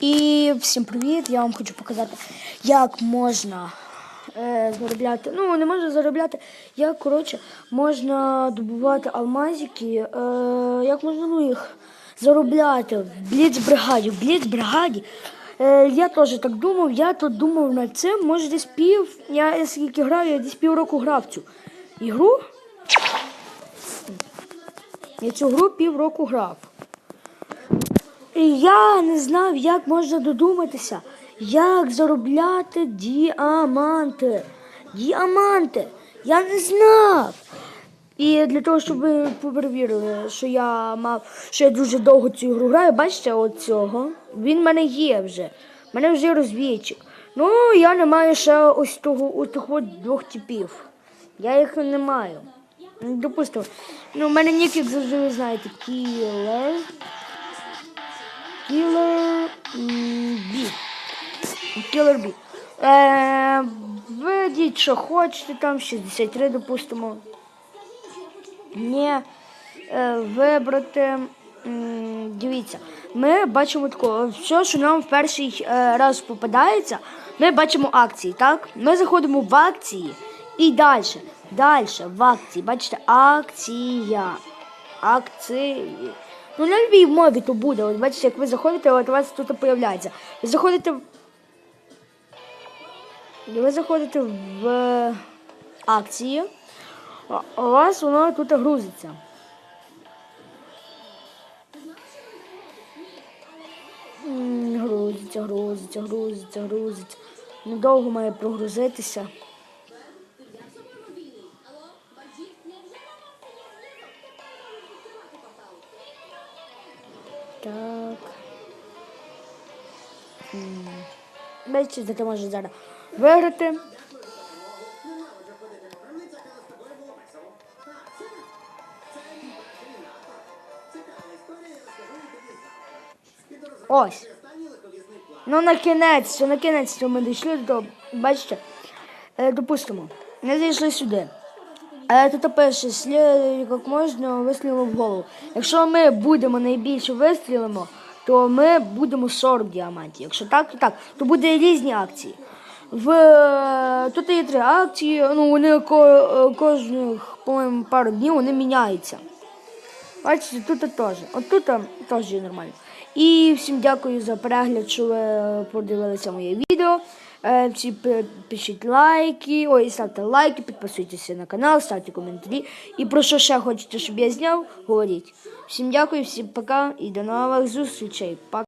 І всім привіт! Я вам хочу показати, як можна е, заробляти. Ну, не можна заробляти, як коротше, можна добувати алмазики, е, як можна ну, їх заробляти в бліц-бригаді. В бліц-бригаді. Е, я теж так думав, я тут думав над цим, може десь пів. Я, я скільки граю, я десь півроку грав цю ігру. Я цю гру півроку грав. Я не знав, як можна додуматися, як заробляти діаманти. Діаманти. Я не знав. І для того, щоб ви перевірили, що я мав, що я дуже довго цю гру граю, бачите, от. Він в мене є вже. В мене вже розвідчик. Ну, я не маю ще ось того, ось тих двох типів. Я їх не маю. Допустимо, ну, в мене нік, як завжди ви знаєте, кілер. Кілер Бі. Кілер Бі. Е, Введіть, що хочете, там 63, допустимо. Не е, вибрати. Дивіться, ми бачимо такого, все, що нам в перший е, раз попадається, ми бачимо акції, так? Ми заходимо в акції і далі. Далі в акції. Бачите, акція. Акції. Ну, на любій мові то буде. От бачите, як ви заходите, от у вас тут появляється. Ви заходите. Ви заходите в акції, а у вас воно тут грузиться. Грузиться, грузиться, грузиться, грузиться. Недовго має прогрузитися. Так. Бачите, ти можеш зараз виграти. Ось. Ну, на кінець, на кінець ми дійшли до, бачите, е, допустимо, ми зайшли сюди. А тут пише, слід як можна вистрілимо в голову. Якщо ми будемо найбільше вистрілимо, то ми будемо 40 діамантів. Якщо так, то так, то буде різні акції. В е, тут є три акції, ну вони е, кожних, по-моєму, пару днів вони міняються. Бачите, тут теж. От тут теж є нормально. І всім дякую за перегляд, що ви подивилися моє відео. Е, Всі пишіть лайки, ой, ставте лайки, підписуйтесь на канал, ставте коментарі. І про що ще хочете, щоб я зняв, говоріть. Всім дякую, всім пока і до нових зустрічей. Пока.